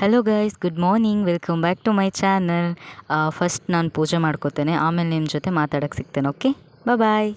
Hello guys good morning welcome back to my channel first ನಾನು ಪೂಜೆ ಮಾಡ್ಕೋತೇನೆ. ಆಮೇಲೆ ನಿಮ್ಮ ಜೊತೆ ಮಾತಾಡೋಕ್ಕೆ ಸಿಗ್ತೇನೆ okay bye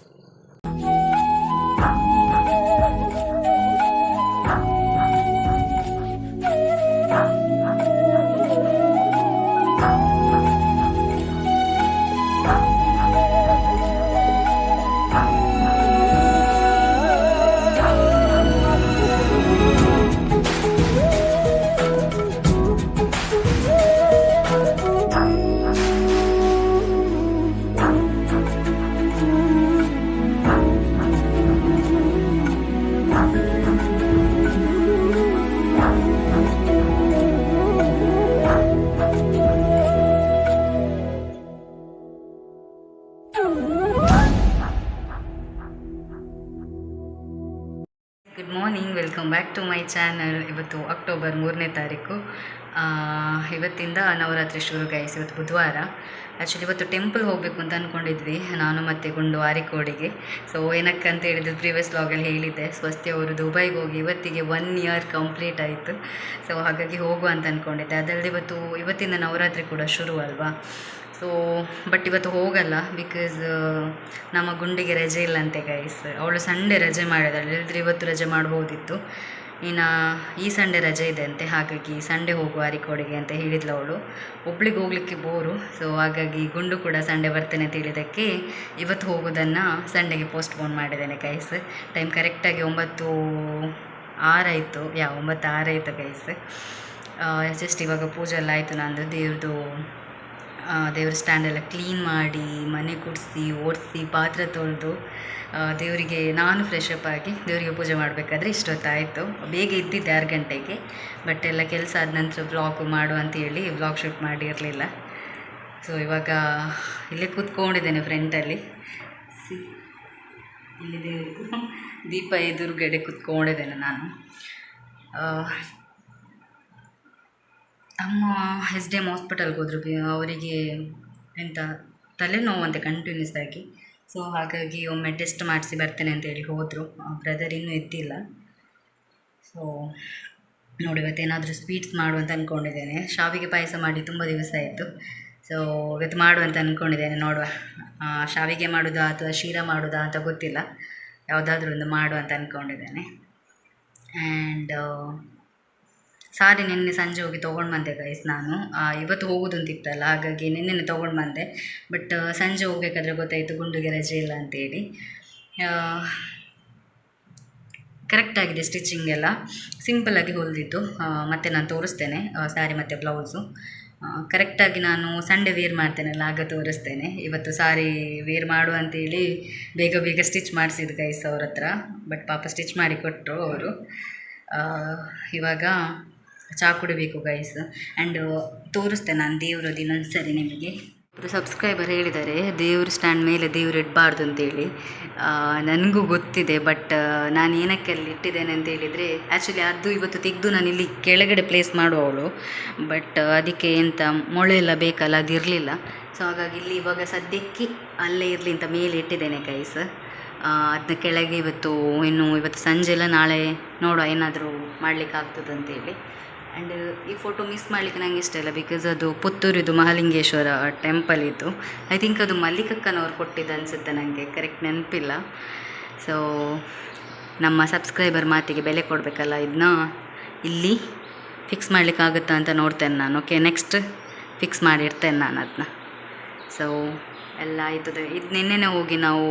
to my channel ಇವತ್ತು ಅಕ್ಟೋಬರ್ ಮೂರನೇ ತಾರೀಕು. ಇವತ್ತಿಂದ ನವರಾತ್ರಿ ಶುರು ಗೈಸ್ ಇವತ್ತು ಬುಧವಾರ. ಆ್ಯಕ್ಚುಲಿ ಇವತ್ತು ಟೆಂಪಲ್ ಹೋಗಬೇಕು ಅಂತ ಅಂದ್ಕೊಂಡಿದ್ವಿ ನಾನು ಮತ್ತೆ ಗುಂಡು ಆರಿಕೋಡಿಗೆ. ಸೊ ಏನಕ್ಕೆ ಅಂತ ಹೇಳಿದ್ರು ಪ್ರೀವಿಯಸ್ ಲಾಗಲ್ಲಿ ಹೇಳಿದ್ದೆ. ಸ್ವಸ್ತಿ ಅವರು ದುಬೈಗೆ ಹೋಗಿ ಇವತ್ತಿಗೆ ಒನ್ ಇಯರ್ ಕಂಪ್ಲೀಟ್ ಆಯಿತು. ಸೊ ಹಾಗಾಗಿ ಹೋಗುವ ಅಂತ ಅಂದ್ಕೊಂಡಿದ್ದೆ ಅದಲ್ಲದೆ ಇವತ್ತು, ಇವತ್ತಿಂದ ನವರಾತ್ರಿ ಕೂಡ ಶುರು ಅಲ್ವಾ? ಸೊ ಬಟ್ ಇವತ್ತು ಹೋಗಲ್ಲ ಬಿಕಾಸ್ ನಮ್ಮ ಗುಂಡಿಗೆ ರಜೆ ಇಲ್ಲಂತೆ ಗೈಸ್ ಅವಳು ಸಂಡೇ ರಜೆ ಮಾಡಿದಳು. ಇಲ್ಲದ್ರೆ ಇವತ್ತು ರಜೆ ಮಾಡ್ಬೋದಿತ್ತು. ಇನ್ನು ಈ ಸಂಡೆ ರಜೆ ಇದೆ ಅಂತೆ, ಹಾಗಾಗಿ ಸಂಡೇ ಹೋಗುವ ಅರಿಕೋಡಿಗೆ ಅಂತ ಹೇಳಿದ್ಲು ಅವಳು. ಒಬ್ಳಿಗೆ ಹೋಗ್ಲಿಕ್ಕೆ ಬೋರು ಸೊ ಹಾಗಾಗಿ ಗುಂಡು ಕೂಡ ಸಂಡೆ ಬರ್ತೇನೆ ಅಂತ ಹೇಳಿದ್ದಕ್ಕೆ ಇವತ್ತು ಹೋಗೋದನ್ನು ಸಂಡೇಗೆ ಪೋಸ್ಟ್ಪೋನ್ ಮಾಡಿದ್ದೇನೆ ಗೈಸ್ ಟೈಮ್ ಕರೆಕ್ಟಾಗಿ ಒಂಬತ್ತು ಆರಾಯಿತು ಯಾ, ಒಂಬತ್ತು ಆರಾಯಿತು ಗೈಸ್ ಜಸ್ಟ್ ಇವಾಗ ಪೂಜೆ ಎಲ್ಲ ಆಯಿತು, ನಂದು ದೇವ್ರದ್ದು ದೇವ್ರ ಸ್ಟ್ಯಾಂಡೆಲ್ಲ ಕ್ಲೀನ್ ಮಾಡಿ, ಮನೆ ಕುಡಿಸಿ, ಓಡಿಸಿ, ಪಾತ್ರೆ ತೊಳೆದು ದೇವರಿಗೆ ನಾನು ಫ್ರೆಶ್ ಅಪ್ ಆಗಿ ದೇವರಿಗೆ ಪೂಜೆ ಮಾಡಬೇಕಾದ್ರೆ ಇಷ್ಟೊತ್ತಾಯಿತು. ಬೇಗ ಇದ್ದಿದ್ದೆ ಆರು ಗಂಟೆಗೆ ಬಟ್ ಎಲ್ಲ ಕೆಲಸ ಆದ ನಂತರ ವ್ಲಾಗ್ ಮಾಡು ಅಂತ ಹೇಳಿ ವ್ಲಾಗ್ ಶೂಟ್ ಮಾಡಿರಲಿಲ್ಲ. ಸೊ ಇವಾಗ ಇಲ್ಲೇ ಕೂತ್ಕೊಂಡಿದ್ದೇನೆ ಫ್ರೆಂಟಲ್ಲಿ ಸಿ, ಇಲ್ಲಿ ದೇವರಿಗೂ ದೀಪ ಎದುರುಗಡೆ ಕೂತ್ಕೊಂಡಿದ್ದೇನೆ ನಾನು. ಆ, ಅಮ್ಮ ಎಸ್ ಡಿ ಎಂ ಹಾಸ್ಪಿಟಲ್ಗೆ ಹೋದ್ರು. ಅವರಿಗೆ ಎಂತ ತಲೆನೋವು ಅಂತ ಕಂಟಿನ್ಯೂಸ್ ಆಗಿ. ಸೊ ಹಾಗಾಗಿ ಒಮ್ಮೆ ಟೆಸ್ಟ್ ಮಾಡಿಸಿ ಬರ್ತೇನೆ ಅಂತ ಹೇಳಿ ಹೋದರು. ಬ್ರದರ್ ಇನ್ನೂ ಎದ್ದಿಲ್ಲ ಸೊ ನೋಡಿ ಇವತ್ತೇನಾದರೂ ಸ್ವೀಟ್ಸ್ ಮಾಡುವಂತ ಅಂದ್ಕೊಂಡಿದ್ದೇನೆ ಶಾವಿಗೆ ಪಾಯಸ ಮಾಡಿ ತುಂಬ ದಿವಸ ಆಯಿತು. ಸೊ ಇವತ್ತು ಮಾಡುವಂತ ಅಂದ್ಕೊಂಡಿದ್ದೇನೆ ನೋಡುವ. ಶಾವಿಗೆ ಮಾಡೋದಾ ಅಥವಾ ಶೀರಾ ಮಾಡೋದಾ ಅಂತ ಗೊತ್ತಿಲ್ಲ. ಯಾವುದಾದ್ರೂ ಒಂದು ಮಾಡುವ ಅಂತ ಅಂದ್ಕೊಂಡಿದ್ದೇನೆ ಆ್ಯಂಡ್ ಸಾರಿ ನಿನ್ನೆ ಸಂಜೆ ಹೋಗಿ ತೊಗೊಂಡು ಬಂದೆ ಗೈಸ್ ನಾನು. ಇವತ್ತು ಹೋಗೋದು ಅಂತಿತ್ತಲ್ಲ ಹಾಗಾಗಿ ನಿನ್ನೆ ತೊಗೊಂಡು ಬಂದೆ. ಬಟ್ ಸಂಜೆ ಹೋಗ್ಬೇಕಾದ್ರೆ ಗೊತ್ತಾಯಿತು ಗುಂಡುಗೆ ರಜೆ ಇಲ್ಲ ಅಂತೇಳಿ. ಕರೆಕ್ಟಾಗಿದೆ ಸ್ಟಿಚಿಂಗ್ ಎಲ್ಲ. ಸಿಂಪಲ್ಲಾಗಿ ಹೊಲಿದಿದ್ದು. ಮತ್ತು ನಾನು ತೋರಿಸ್ತೇನೆ ಸ್ಯಾರಿ ಮತ್ತು ಬ್ಲೌಸು ಕರೆಕ್ಟಾಗಿ ನಾನು ಸಂಡೇ ವೇರ್ ಮಾಡ್ತೇನಲ್ಲ, ಆಗ ತೋರಿಸ್ತೇನೆ. ಇವತ್ತು ಸಾರಿ ವೇರ್ ಮಾಡು ಅಂತೇಳಿ ಬೇಗ ಬೇಗ ಸ್ಟಿಚ್ ಮಾಡಿಸಿದ್ದು ಗೈಸ್ ಅವ್ರ ಹತ್ರ. ಬಟ್ ಪಾಪ ಸ್ಟಿಚ್ ಮಾಡಿ ಕೊಟ್ಟರು ಅವರು. ಇವಾಗ ಚಹಾ ಕುಡಿಬೇಕು ಗೈಸ್ ಆ್ಯಂಡ್ ತೋರಿಸ್ತೇನೆ ನಾನು ದೇವ್ರದ್ದು ಇನ್ನೊಂದು ಸರಿ ನಿಮಗೆ. ಒಬ್ಬರು ಸಬ್ಸ್ಕ್ರೈಬರ್ ಹೇಳಿದ್ದಾರೆ, ದೇವ್ರ ಸ್ಟ್ಯಾಂಡ್ ಮೇಲೆ ದೇವ್ರು ಇಡಬಾರ್ದು ಅಂತೇಳಿ. ನನಗೂ ಗೊತ್ತಿದೆ ಬಟ್ ನಾನು ಏನಕ್ಕೆ ಅಲ್ಲಿ ಇಟ್ಟಿದ್ದೇನೆ ಅಂತ ಹೇಳಿದರೆ ಆ್ಯಕ್ಚುಲಿ ಅದು ಇವತ್ತು ತೆಗೆದು ನಾನು ಇಲ್ಲಿ ಕೆಳಗಡೆ ಪ್ಲೇಸ್ ಮಾಡುವವಳು. ಬಟ್ ಅದಕ್ಕೆ ಎಂತ ಮೊಳೆ ಎಲ್ಲ ಬೇಕಲ್ಲ, ಅದು ಇರಲಿಲ್ಲ. ಸೊ ಹಾಗಾಗಿ ಇಲ್ಲಿ ಇವಾಗ ಸದ್ಯಕ್ಕೆ ಅಲ್ಲೇ ಇರಲಿ ಅಂತ ಮೇಲೆ ಇಟ್ಟಿದ್ದೇನೆ ಗೈಸ್ ಅದನ್ನ ಕೆಳಗೆ ಇವತ್ತು, ಇನ್ನು ಇವತ್ತು ಸಂಜೆ ಎಲ್ಲ ನಾಳೆ ನೋಡುವ ಏನಾದರೂ ಮಾಡ್ಲಿಕ್ಕೆ ಆಗ್ತದೆ ಅಂತೇಳಿ. ಆ್ಯಂಡ್ ಈ ಫೋಟೋ ಮಿಸ್ ಮಾಡಲಿಕ್ಕೆ ನನಗೆ ಇಷ್ಟ ಇಲ್ಲ ಬಿಕಾಸ್ ಅದು ಪುತ್ತೂರಿದು ಮಹಾಲಿಂಗೇಶ್ವರ ಟೆಂಪಲ್ ಇತ್ತು ಐ ಥಿಂಕ್ ಅದು ಮಲ್ಲಿಕಕ್ಕನವ್ರು ಕೊಟ್ಟಿದ್ದು ಅನಿಸುತ್ತೆ ನನಗೆ ಕರೆಕ್ಟ್ ನೆನಪಿಲ್ಲ. ಸೊ ನಮ್ಮ ಸಬ್ಸ್ಕ್ರೈಬರ್ ಮಾತಿಗೆ ಬೆಲೆ ಕೊಡಬೇಕಲ್ಲ ಇದನ್ನ ಇಲ್ಲಿ ಫಿಕ್ಸ್ ಮಾಡಲಿಕ್ಕಾಗುತ್ತಾ ಅಂತ ನೋಡ್ತೇನೆ ನಾನು. ಓಕೆ ನೆಕ್ಸ್ಟ್ ಫಿಕ್ಸ್ ಮಾಡಿರ್ತೇನೆ ನಾನು ಅದನ್ನ ಸೊ ಎಲ್ಲ ಆಯ್ತದೆ. ಇದು ನಿನ್ನೆನೇ ಹೋಗಿ ನಾವು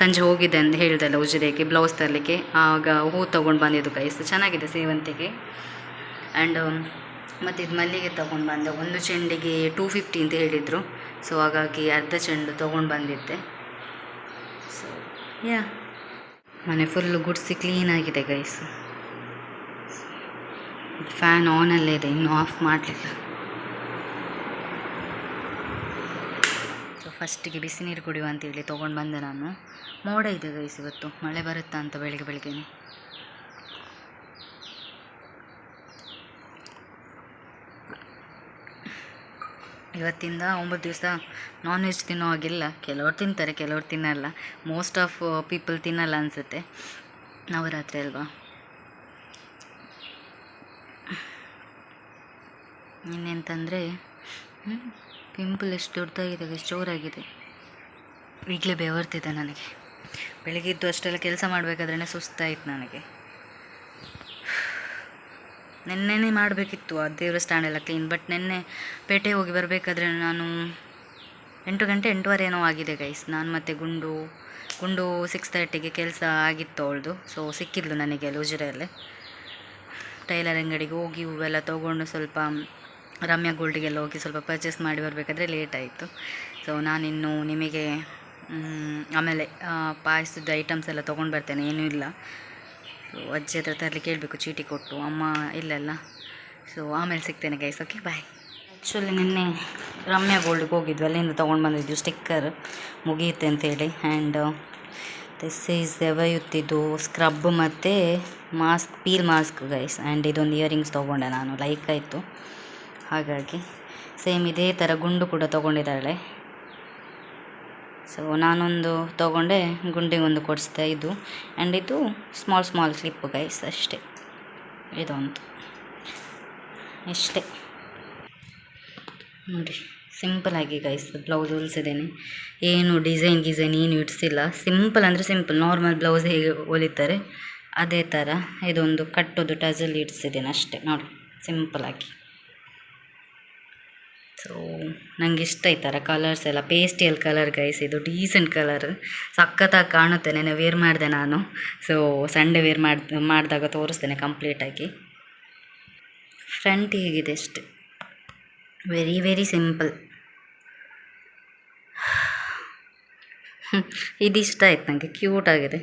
ಸಂಜೆ ಹೋಗಿದ್ದೆ ಅಂತ ಹೇಳಿದೆಲ್ಲ ಉಜಿರೆಗೆ ಬ್ಲೌಸ್ ತರಲಿಕ್ಕೆ. ಆಗ ಹೂ ತೊಗೊಂಡು ಬಂದಿದ್ದು ಕೈಸ್ ಚೆನ್ನಾಗಿದೆ ಸೇವಂತಿಗೆ. ಆ್ಯಂಡ್ ಮತ್ತು ಇದು ಮಲ್ಲಿಗೆ ತೊಗೊಂಡು ಬಂದೆ. ಒಂದು ಚೆಂಡಿಗೆ ಟೂ ಫಿಫ್ಟಿ ಅಂತ ಹೇಳಿದರು. ಸೊ ಹಾಗಾಗಿ ಅರ್ಧ ಚೆಂಡು ತೊಗೊಂಡು ಬಂದಿದ್ದೆ. ಸೊ ಯಾ ಮನೆ ಫುಲ್ಲು ಗುಡಿಸಿ ಕ್ಲೀನಾಗಿದೆ ಗೈಸ್ ಫ್ಯಾನ್ ಆನಲ್ಲೇ ಇದೆ, ಇನ್ನೂ ಆಫ್ ಮಾಡಲಿಲ್ಲ. ಸೊ ಫಸ್ಟಿಗೆ ಬಿಸಿನೀರು ಕುಡಿಯುವ ಅಂತೇಳಿ ತೊಗೊಂಡು ಬಂದೆ ನಾನು. ಮೋಡ ಇದೆ ಗೈಸ್ ಇವತ್ತು. ಮಳೆ ಬರುತ್ತಾ ಅಂತ ಬೆಳಿಗ್ಗೆ ಬೆಳಗ್ಗೆನೆ. ಇವತ್ತಿಂದ ಒಂಬತ್ತು ದಿವಸ ನಾನ್ ವೆಜ್ ತಿನ್ನೋ ಹಾಗಿಲ್ಲ. ಕೆಲವ್ರು ತಿಂತಾರೆ, ಕೆಲವ್ರು ತಿನ್ನಲ್ಲ. ಮೋಸ್ಟ್ ಆಫ್ ಪೀಪಲ್ ತಿನ್ನಲ್ಲ ಅನಿಸುತ್ತೆ. ನವರಾತ್ರಿ ಅಲ್ವಾ? ಇನ್ನೆಂತಂದರೆ ಪಿಂಪಲ್ ಎಷ್ಟು ದೊಡ್ಡದಾಗಿದೆ, ಎಷ್ಟು ಜೋರಾಗಿದೆ. ಈಗಲೇ ಬೆವರ್ತಿದೆ ನನಗೆ. ಬೆಳಿಗ್ಗೆ ಇದ್ದು ಅಷ್ಟೆಲ್ಲ ಕೆಲಸ ಮಾಡಬೇಕಾದ್ರೆ ಸುಸ್ತಾಯಿತು ನನಗೆ. ನೆನ್ನೆನೇ ಮಾಡಬೇಕಿತ್ತು ಆ ದೇವರ ಸ್ಟ್ಯಾಂಡ್ ಎಲ್ಲ ಕ್ಲೀನ್ ಬಟ್ ನೆನ್ನೆ ಪೇಟೆಗೆ ಹೋಗಿ ಬರಬೇಕಾದ್ರೆ ನಾನು ಎಂಟು ಗಂಟೆ ಎಂಟೂವರೆ ಏನೋ ಆಗಿದೆ ಗೈಸ್ ನಾನು ಮತ್ತು ಗುಂಡು ಗುಂಡು ಸಿಕ್ಸ್ ತರ್ಟಿಗೆ ಕೆಲಸ ಆಗಿತ್ತು ಅವಳದು. ಸೊ ಸಿಕ್ಕಿದ್ಲು ನನಗೆ ಲೂಜರಲ್ಲಿ. ಟೈಲರ್ ಅಂಗಡಿಗೆ ಹೋಗಿ ಹೂವೆಲ್ಲ ತೊಗೊಂಡು ಸ್ವಲ್ಪ ರಮ್ಯಾ ಗೋಲ್ಡಿಗೆಲ್ಲ ಹೋಗಿ ಸ್ವಲ್ಪ ಪರ್ಚೇಸ್ ಮಾಡಿ ಬರಬೇಕಾದ್ರೆ ಲೇಟ್ ಆಯಿತು. ಸೊ ನಾನಿನ್ನು ನಿಮಗೆ ಆಮೇಲೆ ಪಾಯಸದ ಐಟಮ್ಸ್ ಎಲ್ಲ ತೊಗೊಂಡು ಬರ್ತೇನೆ, ಏನೂ ಇಲ್ಲ. ಸೊ ಅಜ್ಜಿ ಹತ್ರ ತರಲಿ ಕೇಳಬೇಕು ಚೀಟಿ ಕೊಟ್ಟು. ಅಮ್ಮ ಇಲ್ಲಲ್ಲ. ಸೊ ಆಮೇಲೆ ಸಿಗ್ತೇನೆ ಗೈಸ್ ಓಕೆ ಬಾಯ್ ಆ್ಯಕ್ಚುಲಿ ನಿನ್ನೆ ರಮ್ಯಾ ಗೋಲ್ಡ್ಗೆ ಹೋಗಿದ್ವಿ. ಅಲ್ಲಿಂದ ತೊಗೊಂಡು ಬಂದಿದ್ವಿ ಸ್ಟಿಕ್ಕರ್ ಮುಗಿಯುತ್ತೆ ಅಂತೇಳಿ ಆ್ಯಂಡ್ ದಿಸ್ ಈಸ್ ಎವಯುತ್ತಿದ್ದು ಸ್ಕ್ರಬ್ ಮತ್ತು mask peel mask guys and ಇದೊಂದು ಇಯರಿಂಗ್ಸ್ ತೊಗೊಂಡೆ ನಾನು. ಲೈಕ್ ಆಯಿತು. ಹಾಗಾಗಿ ಸೇಮ್ ಇದೇ ಥರ ಗುಂಡು ಕೂಡ ತೊಗೊಂಡಿದ್ದಾಳೆ. ಸೊ ನಾನೊಂದು ತೊಗೊಂಡೆ ಗುಂಡಿಗೊಂದು ಕೊಡಿಸ್ದೆ ಇದು ಆ್ಯಂಡ್ ಇದು ಸ್ಮಾಲ್ ಸ್ಮಾಲ್ ಕ್ಲಿಪ್ ಗೈಸ್ ಅಷ್ಟೇ. ಇದೊಂದು ಇಷ್ಟೇ. ನೋಡಿ ಸಿಂಪಲಾಗಿ ಗೈಸ್ ಬ್ಲೌಸ್ ಹೊಲಿಸಿದ್ದೇನೆ. ಏನು ಡಿಸೈನ್ ಗಿಸೈನ್ ಏನು ಇಡಿಸಿಲ್ಲ. ಸಿಂಪಲ್ ಅಂದರೆ ಸಿಂಪಲ್ ನಾರ್ಮಲ್ ಬ್ಲೌಸ್ ಹೇಗೆ ಹೊಲಿತಾರೆ, ಅದೇ ಥರ ಇದೊಂದು ಕಟ್ಟೋದು ಟಜಲ್ ಇಡಿಸಿದ್ದೇನೆ ಅಷ್ಟೇ. ನೋಡಿ ಸಿಂಪಲಾಗಿ ಸೊ ನನಗೆ ಇಷ್ಟ ಈ ಥರ ಕಲರ್ಸ್ ಎಲ್ಲ. ಪೇಸ್ಟಿಯಲ್ ಕಲರ್ ಗೈಸ್ ಇದು ಡೀಸೆಂಟ್ ಕಲರ್ ಸಖತ್ತಾಗಿ ಕಾಣುತ್ತೆ. ನೆನೆ ವೇರ್ ಮಾಡಿದೆ ನಾನು. ಸೊ ಸಂಡೇ ವೇರ್ ಮಾಡಿ, ಮಾಡಿದಾಗ ತೋರಿಸ್ತೇನೆ ಕಂಪ್ಲೀಟಾಗಿ ಫ್ರಂಟ್ ಹೇಗಿದೆ ಅಷ್ಟೆ. ವೆರಿ ವೆರಿ ಸಿಂಪಲ್ ಇದಿಷ್ಟ ಆಯ್ತು ನನಗೆ ಕ್ಯೂಟ್ ಆಗಿದೆ.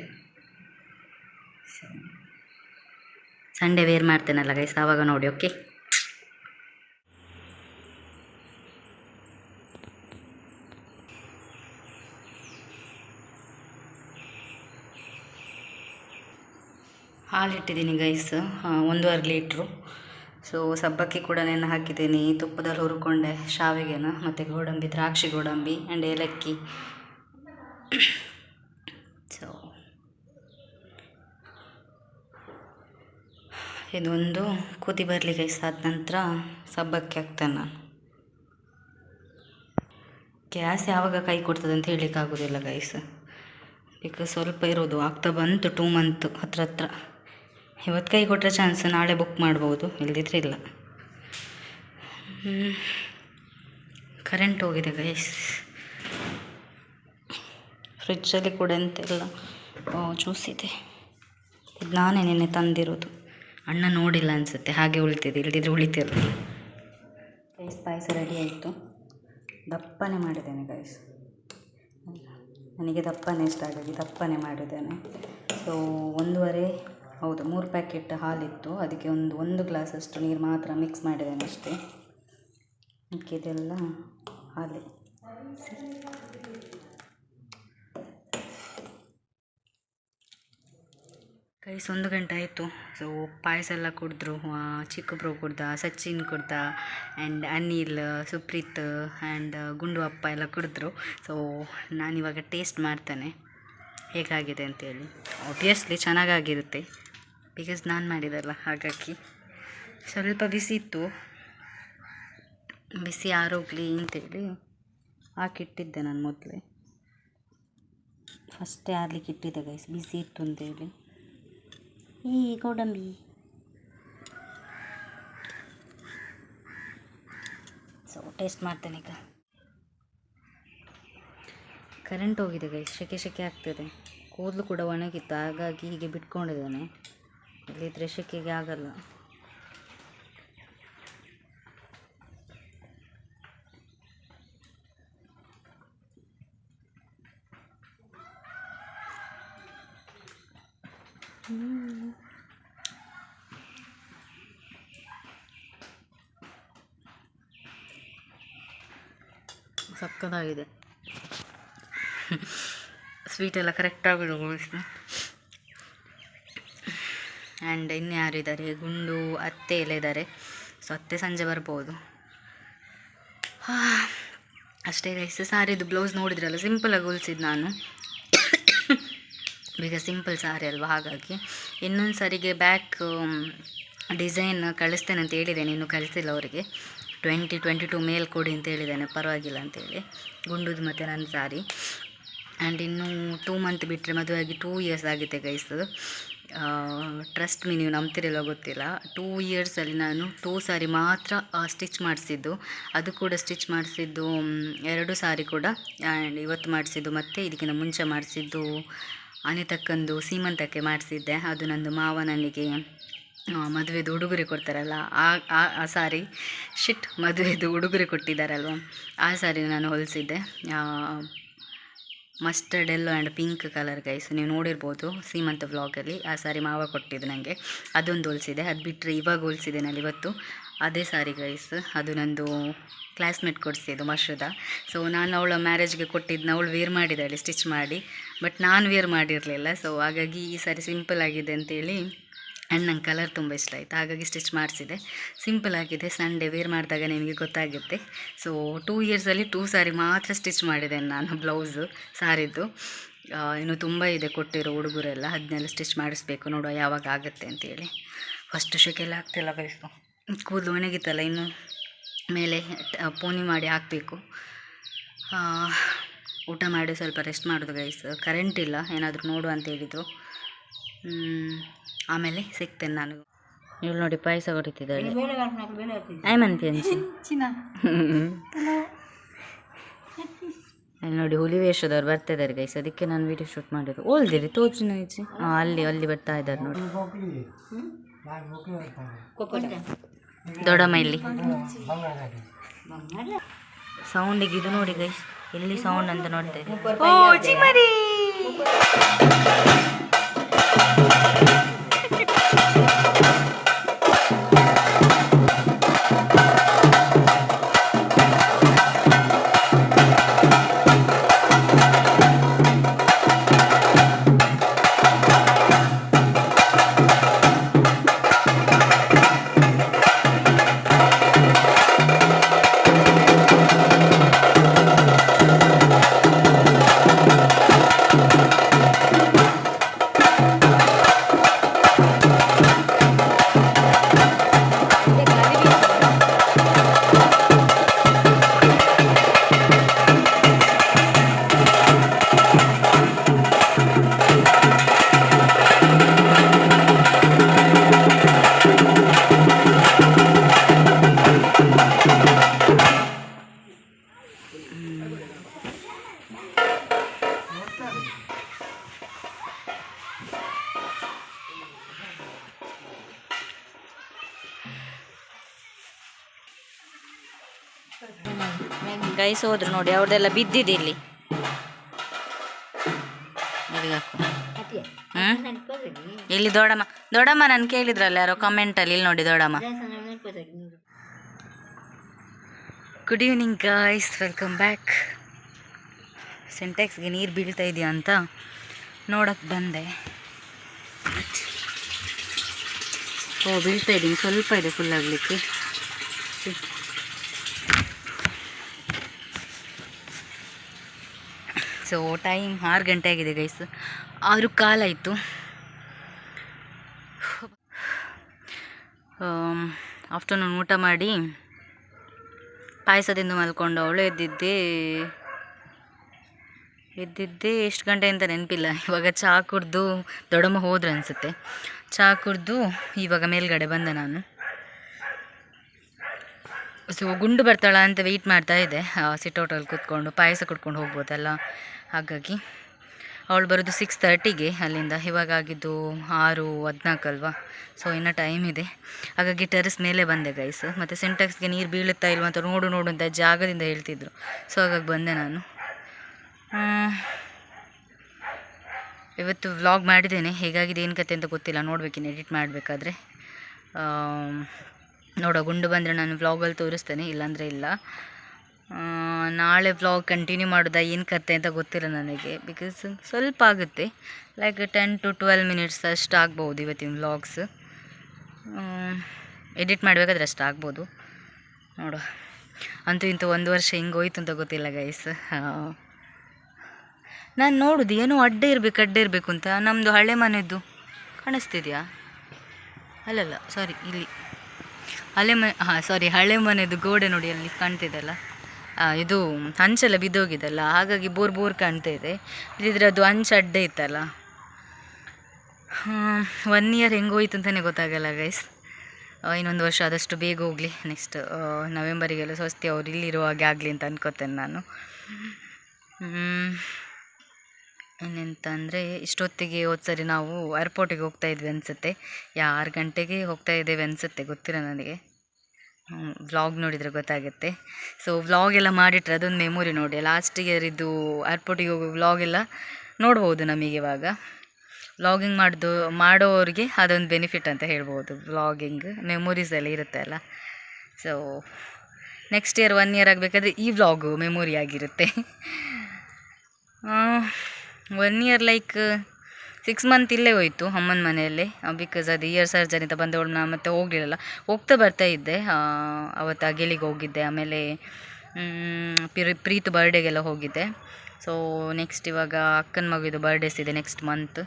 ಸಂಡೇ ವೇರ್ ಮಾಡ್ತೇನಲ್ಲ ಗೈಸ್ ಆವಾಗ ನೋಡಿ ಓಕೆ ಹಾಲಿಟ್ಟಿದ್ದೀನಿ ಗೈಸ್ ಒಂದೂವರೆ ಲೀಟ್ರು. ಸೊ ಸಬ್ಬಕ್ಕಿ ಕೂಡ ನೆನೆ ಹಾಕಿದ್ದೀನಿ. ತುಪ್ಪದಲ್ಲಿ ಹುರ್ಕೊಂಡೆ ಶಾವಿಗೆನ, ಮತ್ತು ಗೋಡಂಬಿ, ದ್ರಾಕ್ಷಿ ಗೋಡಂಬಿ ಆ್ಯಂಡ್ ಏಲಕ್ಕಿ. ಸೊ ಇದೊಂದು ಕುದಿ ಬರಲಿ ಗೈಸ್ ಆದ ನಂತರ ಸಬ್ಬಕ್ಕಿ ಹಾಕ್ತೇನೆ ನಾನು. ಗ್ಯಾಸ್ ಯಾವಾಗ ಕೈ ಕೊಡ್ತದೆ ಅಂತ ಹೇಳಲಿಕ್ಕಾಗೋದಿಲ್ಲ ಗೈಸ್ ಬಿಕಾಸ್ ಸ್ವಲ್ಪ ಇರೋದು, ಆಗ್ತಾ ಬಂತು ಟೂ ಮಂತ್ ಹತ್ರ ಹತ್ರ. ಇವತ್ತು ಕೈ ಕೊಟ್ಟರೆ ಚಾನ್ಸ್ ನಾಳೆ ಬುಕ್ ಮಾಡ್ಬೋದು, ಇಲ್ದಿದ್ರೆ ಇಲ್ಲ. ಕರೆಂಟ್ ಹೋಗಿದೆ ಗೈಸ್ ಫ್ರಿಜ್ಜಲ್ಲಿ ಕೂಡ ಎಂತೆಲ್ಲ ಜ್ಯೂಸ್ ಇದೆ. ಇದು ನಾನೇ ನಿನ್ನೆ ತಂದಿರೋದು. ಅಣ್ಣ ನೋಡಿಲ್ಲ ಅನಿಸುತ್ತೆ, ಹಾಗೆ ಉಳಿತಿದೆ, ಇಲ್ದಿದ್ರೆ ಉಳಿತಿರಲಿಲ್ಲ. ಗೈಸ್ ಪಾಯಸ ರೆಡಿ ಆಯಿತು. ದಪ್ಪನೆ ಮಾಡಿದ್ದೇನೆ ಗೈಸ್ ನನಗೆ ದಪ್ಪನೆ ಇಷ್ಟ ಆಗಿದೆ, ದಪ್ಪನೆ ಮಾಡಿದ್ದೇನೆ. ಸೊ ಒಂದೂವರೆ ಹೌದು, ಮೂರು ಪ್ಯಾಕೆಟ್ ಹಾಲಿತ್ತು. ಅದಕ್ಕೆ ಒಂದು ಒಂದು ಗ್ಲಾಸಷ್ಟು ನೀರು ಮಾತ್ರ ಮಿಕ್ಸ್ ಮಾಡಿದ್ದೇನೆ ಅಷ್ಟೇ. ಮಿಕ್ಕಿದೆಲ್ಲ ಹಾಲಿ. ಕೈಸ್ ಒಂದು ಗಂಟೆ ಆಯಿತು. ಸೊ ಪಾಯಸ ಎಲ್ಲ ಕುಡಿದ್ರು. ಚಿಕ್ಕ ಬ್ರೋ ಕುಡ್ದ, ಸಚಿನ್ ಕುಡ್ದ ಆ್ಯಂಡ್ ಅನಿಲ್, ಸುಪ್ರೀತ್ ಆ್ಯಂಡ್ ಗುಂಡು ಅಪ್ಪ ಎಲ್ಲ ಕುಡಿದ್ರು. ಸೊ ನಾನಿವಾಗ ಟೇಸ್ಟ್ ಮಾಡ್ತೇನೆ. ಹೇಗಾಗಿದೆ ಅಂತೇಳಿ. ಒಬ್ವಿಯಸ್ಲಿ ಚೆನ್ನಾಗಾಗಿರುತ್ತೆ. ಬಿಕಾಸ್ ನಾನು ಮಾಡಿದಲ್ಲ, ಹಾಗಾಗಿ. ಸ್ವಲ್ಪ ಬಿಸಿ ಇತ್ತು. ಬಿಸಿ ಆರೋಗ್ಲಿ ಅಂತೇಳಿ ಹಾಕಿಟ್ಟಿದ್ದೆ ನಾನು ಮೊದಲೇ. ಫಸ್ಟೇ ಆರ್ಲಿಕ್ಕೆ ಇಟ್ಟಿದ್ದೆ ಗೈಸ್ ಬಿಸಿ ಇತ್ತು ಅಂತೇಳಿ. ಈ ಗೋಡಂಬಿ. ಸೊ ಟೇಸ್ಟ್ ಮಾಡ್ತೇನೆ ಈಗ. ಕರೆಂಟ್ ಹೋಗಿದೆ ಗೈಸ್ ಶೆಕೆ ಶೆಕೆ ಆಗ್ತಿದೆ. ಕೂದಲು ಕೂಡ ಒಣಗಿತ್ತು, ಹಾಗಾಗಿ ಹೀಗೆ ಬಿಟ್ಕೊಂಡಿದ್ದಾನೆ. ಇಲ್ಲಿದ್ರೆ ಶೆಕೆಗೆ ಆಗಲ್ಲ. ಸಕ್ಕತ್ತಾಗಿದೆ ಸ್ವೀಟ್ ಎಲ್ಲ ಕರೆಕ್ಟಾಗಿ ತಗೊಳಿಸ್ತು ಆ್ಯಂಡ್ ಇನ್ನು ಯಾರಿದ್ದಾರೆ ಗುಂಡು, ಅತ್ತೆ ಎಲ್ಲ ಇದ್ದಾರೆ ಸೊ ಅತ್ತೆ ಸಂಜೆ ಬರ್ಬೋದು. ಅಷ್ಟೇ ಗೈಸ್ ಸಾರಿದು ಬ್ಲೌಸ್ ನೋಡಿದ್ರಲ್ಲ ಸಿಂಪಲಾಗಿ ಹೊಲ್ಸಿದ್ದು ನಾನು. ಈಗ ಸಿಂಪಲ್ ಸಾರಿ ಅಲ್ವಾ, ಹಾಗಾಗಿ. ಇನ್ನೊಂದು ಸಾರಿಗೆ ಬ್ಯಾಕ್ ಡಿಸೈನ್ ಕಳಿಸ್ತೇನೆ ಅಂತ ಹೇಳಿದ್ದೇನೆ, ಇನ್ನೂ ಕಳಿಸಿಲ್ಲ ಅವರಿಗೆ. ಟ್ವೆಂಟಿ ಟ್ವೆಂಟಿ ಟು ಮೇಲ್ ಕೊಡಿ ಅಂತ ಹೇಳಿದ್ದೇನೆ, ಪರವಾಗಿಲ್ಲ ಅಂತೇಳಿ ಗುಂಡುದು ಮತ್ತು ನನ್ನ ಸಾರಿ. ಆ್ಯಂಡ್ ಇನ್ನು ಟೂ ಮಂತ್ ಬಿಟ್ಟರೆ ಮದುವೆ ಆಗಿ ಟೂ ಇಯರ್ಸ್ ಆಗಿದೆ ಗೈಸ್ ಟ್ರಸ್ಟ್ ಮೀ ನೀವು ನಂಬ್ತಿರಲ್ಲ ಗೊತ್ತಿಲ್ಲ. ಟೂ ಇಯರ್ಸಲ್ಲಿ ನಾನು ಟೂ ಸಾರಿ ಮಾತ್ರ ಸ್ಟಿಚ್ ಮಾಡಿಸಿದ್ದು. ಅದು ಕೂಡ ಸ್ಟಿಚ್ ಮಾಡಿಸಿದ್ದು ಎರಡು ಸಾರಿ ಕೂಡ. ಆ್ಯಂಡ್ ಇವತ್ತು ಮಾಡಿಸಿದ್ದು ಮತ್ತು, ಇದಕ್ಕಿಂತ ಮುಂಚೆ ಮಾಡಿಸಿದ್ದು ಅನಿತಕ್ಕಂದು ಸೀಮಂತಕ್ಕೆ ಮಾಡಿಸಿದ್ದೆ. ಅದು ನಂದು ಮಾವ ನನಗೆ ಮದುವೆದು ಉಡುಗೊರೆ ಕೊಡ್ತಾರಲ್ಲ, ಆ, ಆ- ಸಾರಿ ಶಿಟ್ ಮದುವೆದು ಉಡುಗೊರೆ ಕೊಟ್ಟಿದ್ದಾರಲ್ವ. ಆ ಸಾರಿ ನಾನು ಹೊಲಿಸಿದ್ದೆ. Mustard yellow and pink colour guys ನೀವು ನೋಡಿರ್ಬೋದು ಸೀಮಂತ ವ್ಲಾಗಲ್ಲಿ ಆ ಸಾರಿ ಮಾವ ಕೊಟ್ಟಿದ್ದು ನನಗೆ ಅದೊಂದು ಹೊಲಿಸಿದೆ. ಅದು ಬಿಟ್ಟರೆ ಇವಾಗ ಹೊಲಿಸಿದೆ ನಾನು ಇವತ್ತು. ಅದೇ ಸಾರಿ ಗೈಸ್ ಅದು ನಂದು ಕ್ಲಾಸ್ಮೇಟ್ ಕೊಡಿಸಿದ್ದು ಮಶ್ರದ. ಸೊ ನಾನು ಅವಳ ಮ್ಯಾರೇಜ್ಗೆ ಕೊಟ್ಟಿದ್ದನ್ನ ಅವಳು ವೇರ್ ಮಾಡಿದ್ದಾಳೆ ಸ್ಟಿಚ್ ಮಾಡಿ. ಬಟ್ ನಾನು ವೇರ್ ಮಾಡಿರಲಿಲ್ಲ. ಸೊ ಹಾಗಾಗಿ ಈ ಸಾರಿ ಸಿಂಪಲ್ ಆಗಿದೆ ಅಂತೇಳಿ ಆ್ಯಂಡ್ ನಂಗೆ ಕಲರ್ ತುಂಬ ಇಷ್ಟ ಆಯಿತು. ಹಾಗಾಗಿ ಸ್ಟಿಚ್ ಮಾಡಿಸಿದೆ. ಸಿಂಪಲ್ ಆಗಿದೆ. ಸಂಡೇ ವೇರ್ ಮಾಡಿದಾಗ ನಿಮಗೆ ಗೊತ್ತಾಗುತ್ತೆ. ಸೊ ಟೂ ಇಯರ್ಸಲ್ಲಿ ಟೂ ಸಾರಿ ಮಾತ್ರ ಸ್ಟಿಚ್ ಮಾಡಿದೆ ನಾನು ಬ್ಲೌಸು ಸಾರಿದ್ದು ಇನ್ನು ತುಂಬ ಇದೆ ಕೊಟ್ಟಿರೋ ಹುಡುಗರೆಲ್ಲ ಅದನ್ನೆಲ್ಲ ಸ್ಟಿಚ್ ಮಾಡಿಸ್ಬೇಕು. ನೋಡುವ ಯಾವಾಗ ಆಗುತ್ತೆ ಅಂತೇಳಿ. ಫಸ್ಟ್ ಶೆಕೆಲ್ಲ ಆಗ್ತಿಲ್ಲ ಬೇಕು ಕೂದಲು ಒಣಗಿತ್ತಲ್ಲ ಇನ್ನು. ಮೇಲೆ ಪೋನಿ ಮಾಡಿ ಹಾಕಬೇಕು. ಊಟ ಮಾಡಿ ಸ್ವಲ್ಪ ರೆಸ್ಟ್ ಮಾಡೋದು ಗೈಸ್ ಕರೆಂಟ್ ಇಲ್ಲ. ಏನಾದರೂ ನೋಡು ಅಂತ ಹೇಳಿದರು. ಆಮೇಲೆ ಸಿಗ್ತೇನೆ ನಾನು. ಇವಳು ನೋಡಿ ಪಾಯಸ ಹೊಡಿತಿದ್ದಾಳೆ ಆಯ್ಮಂತಿ ಅನ್ಸಿ ಅಲ್ಲಿ ನೋಡಿ ಹುಲಿ ವೇಷದವ್ರು ಬರ್ತಾ ಇದ್ದಾರೆ ಗೈಸ್ ಅದಕ್ಕೆ ನಾನು ವಿಡಿಯೋ ಶೂಟ್ ಮಾಡಿದ್ದು ಓಲ್ದಿರಿ ತೋಚಿನ ಈಚೆ. ಹಾಂ ಅಲ್ಲಿ ಅಲ್ಲಿ ಬರ್ತಾ ಇದ್ದಾರೆ ನೋಡಿ. ದೊಡ್ಡಮ್ಮ ಇಲ್ಲಿ. ಸೌಂಡಿಗೆ ಇದು ನೋಡಿ ಗೈಸ್ ಎಲ್ಲಿ ಸೌಂಡ್ ಅಂತ ನೋಡ್ತಾ ಇದ್ದೀನಿ. ಗೈಸ್ ಹೋದ್ರು ನೋಡಿ ಅವ್ರದ್ದೆಲ್ಲ ಬಿದ್ದಿದೆ ಇಲ್ಲಿ? ಇಲ್ಲಿ ದೊಡಮ್ಮ ದೊಡಮ್ಮ ನಾನು ಕೇಳಿದ್ರಲ್ಲ ಯಾರೋ ಕಮೆಂಟಲ್ಲಿ ಇಲ್ಲಿ ನೋಡಿ ದೊಡಮ್ಮ good evening guys welcome back ಸಿಂಟೆಕ್ಸ್ಗೆ ನೀರು ಬೀಳ್ತಾ ಇದೆಯಾ ಅಂತ ನೋಡಕ್ಕೆ ಬಂದೆ. ಓ ಬೀಳ್ತಾ ಇದ್ದೀನಿ ಸ್ವಲ್ಪ ಇದೆ ಫುಲ್ ಆಗಲಿಕ್ಕೆ. ಸೊ ಟೈಮ್ ಆರು ಗಂಟೆ ಆಗಿದೆ ಗೈಸ್ ಆರು ಕಾಲಾಯಿತು ಆಫ್ಟರ್ನೂನ್ ಊಟ ಮಾಡಿ ಪಾಯಸದಿಂದ ಮಲ್ಕೊಂಡು ಅವಳು ಎದ್ದಿದ್ದೆ ಎದ್ದಿದ್ದೆ ಎಷ್ಟು ಗಂಟೆ ಅಂತ ನೆನಪಿಲ್ಲ. ಇವಾಗ ಚಹಾ ಕುಡ್ದು ದೊಡ್ಡಮ್ಮ ಹೋದ್ರೆ ಅನಿಸುತ್ತೆ. ಚಹಾ ಕುಡ್ದು ಇವಾಗ ಮೇಲ್ಗಡೆ ಬಂದೆ ನಾನು. ಸೊ ಗುಂಡು ಬರ್ತಾಳ ಅಂತ ವೆಯ್ಟ್ ಮಾಡ್ತಾ ಇದ್ದೆ. ಸಿಟೌಟಲ್ಲಿ ಕೂತ್ಕೊಂಡು, ಪಾಯಸ ಕುಡ್ಕೊಂಡು ಹೋಗ್ಬೋದಲ್ಲ. ಹಾಗಾಗಿ ಅವಳು ಬರೋದು ಸಿಕ್ಸ್ ತರ್ಟಿಗೆ ಅಲ್ಲಿಂದ. ಇವಾಗ ಆಗಿದ್ದು ಆರು ಹದಿನಾಲ್ಕು ಅಲ್ವಾ ಸೊ ಇನ್ನೂ ಟೈಮ್ ಇದೆ. ಹಾಗಾಗಿ ಟೆರೆಸ್ ಮೇಲೆ ಬಂದೆ ಗೈಸ್ ಮತ್ತು ಸಿಂಟೆಕ್ಸ್ಗೆ ನೀರು ಬೀಳುತ್ತಾ ಇಲ್ವ ಅಂತ ನೋಡು ನೋಡು ಅಂತ ಜಾಗದಿಂದ ಹೇಳ್ತಿದ್ರು. ಸೊ ಹಾಗಾಗಿ ಬಂದೆ ನಾನು. ಇವತ್ತು ವ್ಲಾಗ್ ಮಾಡಿದ್ದೇನೆ. ಹೇಗಾಗಿದೆ, ಏನು ಕತೆ ಅಂತ ಗೊತ್ತಿಲ್ಲ. ನೋಡ್ಬೇಕಿನ್ನು ಎಡಿಟ್ ಮಾಡಬೇಕಾದ್ರೆ. ನೋಡೋ, ಗುಂಡು ಬಂದರೆ ನಾನು ವ್ಲಾಗಲ್ಲಿ ತೋರಿಸ್ತೇನೆ, ಇಲ್ಲಾಂದರೆ ಇಲ್ಲ. ನಾಳೆ ವ್ಲಾಗ್ ಕಂಟಿನ್ಯೂ ಮಾಡೋದಾ, ಏನು ಕತೆ ಅಂತ ಗೊತ್ತಿಲ್ಲ ನನಗೆ. ಬಿಕಾಸ್ ಸ್ವಲ್ಪ ಆಗುತ್ತೆ. Like ten to twelve minutes ಅಷ್ಟು ಆಗ್ಬೋದು ಇವತ್ತಿನ ವ್ಲಾಗ್ಸ್ ಎಡಿಟ್ ಮಾಡಬೇಕಾದ್ರೆ ಅಷ್ಟು ಆಗ್ಬೋದು. ನೋಡುವ. ಅಂತೂ ಇಂಥ ಒಂದು ವರ್ಷ ಹಿಂಗೆ ಹೋಯ್ತು ಅಂತ ಗೊತ್ತಿಲ್ಲ ಗೈಸ್ ನಾನು ನೋಡೋದು, ಏನೋ ಅಡ್ಡ ಇರಬೇಕು ಅಡ್ಡ ಇರಬೇಕು ಅಂತ. ನಮ್ಮದು ಹಳೆ ಮನೆಯದ್ದು ಕಾಣಿಸ್ತಿದೆಯಾ? ಅಲ್ಲಲ್ಲ ಸಾರಿ ಇಲ್ಲಿ. ಹಳೆ ಮನೆ ಹಾಂ ಸಾರಿ ಹಳೆ ಮನೆದು ಗೋಡೆ ನೋಡಿ ಅಲ್ಲಿ ಕಾಣ್ತಿದ್ದಲ್ಲ ಇದು ಹಂಚೆಲ್ಲ ಬಿದ್ದೋಗಿದೆಲ್ಲ, ಹಾಗಾಗಿ ಬೋರ್ ಬೋರ್ ಕಾಣ್ತಾ ಇದೆ. ಇದ್ರೆ ಅದು ಹಂಚು ಅಡ್ಡೆ ಇತ್ತಲ್ಲ. ಒನ್ ಇಯರ್ ಹೆಂಗೋಯ್ತು ಅಂತಲೇ ಗೊತ್ತಾಗಲ್ಲ ಗೈಸ್ ಇನ್ನೊಂದು ವರ್ಷ ಆದಷ್ಟು ಬೇಗ ಹೋಗಲಿ. ನೆಕ್ಸ್ಟ್ ನವೆಂಬರಿಗೆಲ್ಲ ಸ್ವಸ್ತಿ ಅವ್ರು ಇಲ್ಲಿರುವಾಗೆ ಆಗಲಿ ಅಂತ ಅನ್ಕೋತೇನೆ ನಾನು. ಹ್ಮ್. ಇನ್ನೆಂತ ಅಂದರೆ ಇಷ್ಟೊತ್ತಿಗೆ ಹೋದ್ಸರಿ ನಾವು ಏರ್ಪೋರ್ಟಿಗೆ ಹೋಗ್ತಾ ಇದ್ವಿ ಅನಿಸುತ್ತೆ. ಯಾ ಆರು ಗಂಟೆಗೆ ಹೋಗ್ತಾ ಇದ್ದೇವೆ ಅನಿಸುತ್ತೆ, ಗೊತ್ತಿಲ್ಲ ನನಗೆ. ವ್ಲಾಗ್ ನೋಡಿದರೆ ಗೊತ್ತಾಗುತ್ತೆ. ಸೊ ವ್ಲಾಗ್ ಎಲ್ಲ ಮಾಡಿಟ್ರೆ ಅದೊಂದು ಮೆಮೊರಿ ನೋಡಿ. ಲಾಸ್ಟ್ ಇಯರ್ ಇದು ಏರ್ಪೋರ್ಟಿಗೆ ಹೋಗೋ ವ್ಲಾಗ್ ಎಲ್ಲ ನೋಡ್ಬೋದು ನಮಗೆ ಇವಾಗ. ವ್ಲಾಗಿಂಗ್ ಮಾಡ್ದು, ಮಾಡೋರಿಗೆ ಅದೊಂದು ಬೆನಿಫಿಟ್ ಅಂತ ಹೇಳ್ಬೋದು. ವ್ಲಾಗಿಂಗ್ ಮೆಮೊರೀಸ್ ಎಲ್ಲ ಇರುತ್ತೆ ಅಲ್ಲ. So next year one year ಆಗಬೇಕಾದ್ರೆ ಈ ವ್ಲಾಗು ಮೆಮೊರಿ ಆಗಿರುತ್ತೆ. One year like six month ಇಲ್ಲೇ ಹೋಯಿತು ಅಮ್ಮನ ಮನೆಯಲ್ಲೇ ಬಿಕಾಸ್ ಅದು ಇಯರ್ ಸರ್ಜರಿ ಅಂತ ಬಂದವಳು ನಾನು ಮತ್ತೆ ಹೋಗಲಿಲ್ಲಲ್ಲ. ಹೋಗ್ತಾ ಬರ್ತಾ ಇದ್ದೆ ಅವತ್ತು ಅಗೆಲಿಗೆ ಹೋಗಿದ್ದೆ, ಆಮೇಲೆ ಪ್ರೀ ಪ್ರೀತ್ ಬರ್ಡೇಗೆಲ್ಲ ಹೋಗಿದ್ದೆ. ಸೊ ನೆಕ್ಸ್ಟ್ ಇವಾಗ ಅಕ್ಕನ ಮಗುದು ಬರ್ಡೇಸ್ ಇದೆ ನೆಕ್ಸ್ಟ್ ಮಂತ್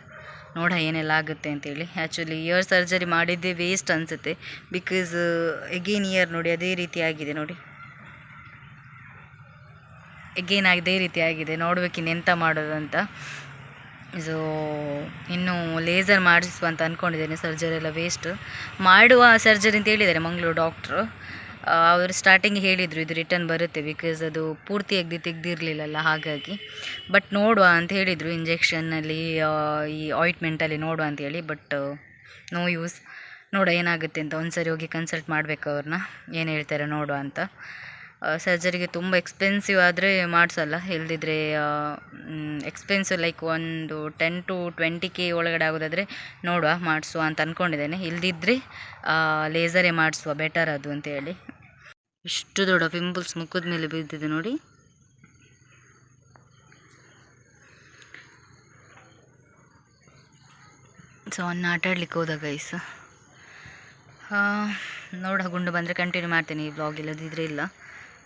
ನೋಡ ಏನೆಲ್ಲ ಆಗುತ್ತೆ ಅಂತೇಳಿ. ಆ್ಯಕ್ಚುಲಿ ಇಯರ್ ಸರ್ಜರಿ ಮಾಡಿದ್ದೇ ವೇಸ್ಟ್ ಅನಿಸುತ್ತೆ. ಬಿಕಾಸ್ ಎಗೇನ್ ಇಯರ್ ನೋಡಿ, ಅದೇ ರೀತಿ ಆಗಿದೆ ನೋಡಿ. ಎಗೇನ್ ಅದೇ ರೀತಿ ಆಗಿದೆ. ನೋಡ್ಬೇಕು ಮಾಡೋದಂತ ಮಾಡೋದು ಅಂತ. ಸೊ ಇನ್ನು ಲೇಸರ್ ಮಾಡಿಸುವ ಅಂತ ಅಂದ್ಕೊಂಡಿದ್ದೇನೆ ಸರ್ಜರಿ ಎಲ್ಲ ವೇಸ್ಟ್ ಮಾಡುವ ಸರ್ಜರಿ ಅಂತ ಹೇಳಿದ್ದಾರೆ ಮಂಗಳೂರು ಡಾಕ್ಟ್ರು ಅವರು ಸ್ಟಾರ್ಟಿಂಗ್ ಹೇಳಿದರು ಇದು ರಿಟರ್ನ್ ಬರುತ್ತೆ ಬಿಕಾಸ್ ಅದು ಪೂರ್ತಿಯಾಗಿ ತೆಗೆದಿರಲಿಲ್ಲಲ್ಲ ಹಾಗಾಗಿ. ಬಟ್ ನೋಡುವ ಅಂತ ಹೇಳಿದರು ಇಂಜೆಕ್ಷನ್ನಲ್ಲಿ ಈ ಆಯಿಂಟ್ಮೆಂಟಲ್ಲಿ ನೋಡುವ ಅಂತೇಳಿ ಬಟ್ ನೋ ಯೂಸ್ ನೋಡ ಏನಾಗುತ್ತೆ ಅಂತ ಒಂದು ಸರಿ ಹೋಗಿ ಕನ್ಸಲ್ಟ್ ಮಾಡಬೇಕು ಅವ್ರನ್ನ. ಏನು ಹೇಳ್ತಾರೆ ನೋಡುವ ಅಂತ. ಸರ್ಜರಿಗೆ ತುಂಬ ಎಕ್ಸ್ಪೆನ್ಸಿವ್ ಆದರೆ ಮಾಡಿಸಲ್ಲ. ಇಲ್ದಿದ್ರೆ ಎಕ್ಸ್ಪೆನ್ಸಿವ್ ಲೈಕ್ ಒಂದು ಟೆನ್ ಟು ಟ್ವೆಂಟಿ ಕೆ ಒಳಗಡೆ ಆಗೋದಾದರೆ ನೋಡುವ, ಮಾಡಿಸುವ ಅಂತ ಅಂದ್ಕೊಂಡಿದ್ದೇನೆ ಇಲ್ದಿದ್ರೆ ಲೇಸರೇ ಮಾಡಿಸುವ ಬೆಟರ್ ಅದು ಅಂತೇಳಿ ಇಷ್ಟು ದೊಡ್ಡ ಪಿಂಪಲ್ಸ್ ಮುಖದ ಮೇಲೆ ಬಿದ್ದಿದೆ ನೋಡಿ. ಸೊ ಅನ್ನ ಆಟಾಡ್ಲಿಕ್ಕೆ ಹೋದ ಗೈಸ್ ನೋಡ ಗುಂಡು ಬಂದರೆ ಕಂಟಿನ್ಯೂ ಮಾಡ್ತೀನಿ ಈ ಬ್ಲಾಗ್ ಇಲ್ಲದಿದ್ರೆ ಇಲ್ಲ.